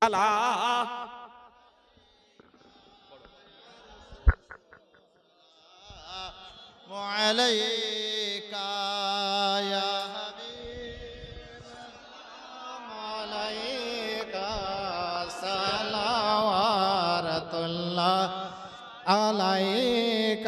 আলা عليك يا حبيب عليك صلوات الله عليك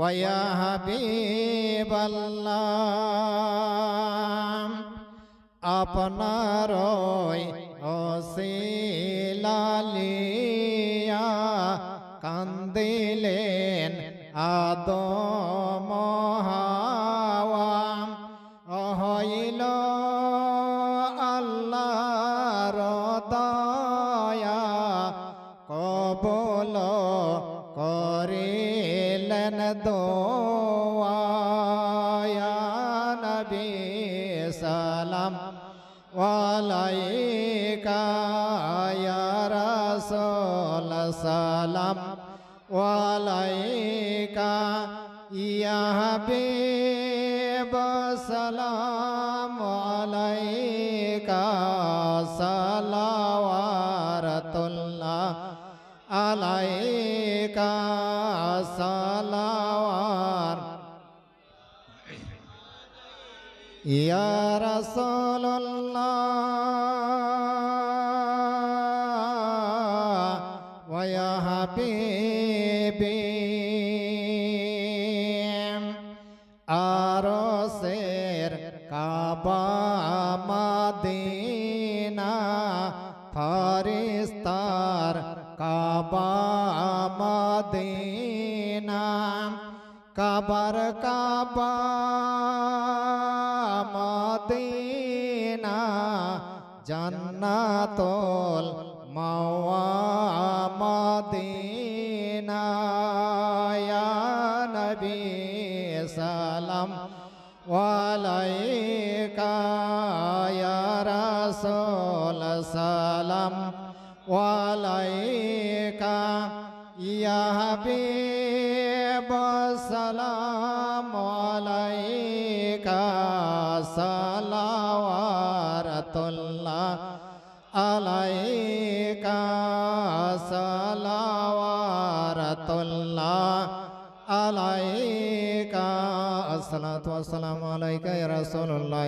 ويا حبيب الله আপনার অশিলালিয়া কান্দিলেন আদম হাওয়া হইল আল্লাহর দয়া কবল করিলেন দোয়া নবী সালাম ওয়ালাইকা ইয়া রাসূল সালাম ওয়ালাইকা ইয়া হাবিব সালাম সালাওয়ার। ইয়া রাসূলুল্লাহ ওয়া ইয়া হাবিবি। আরসের কাবা মাদিনা ফারিস্তার কাবা মাদিনা। কাবার কাবা মাদিনা জান্নাতুল মাওয়া মাদিনা। ইয়া নবী সালাম ওয়ালাইকা ইয়া রাসূল সালাম ওয়ালাইকা ইয়া হাবিব। সালাম আলাইকা সালাওয়াতুল্লাহ আলাইকা সালাওয়াতুল্লাহ আলাইকা আসসালাতু ওয়াসসালামু আলাইকা ইয়া রাসূলুল্লাহ।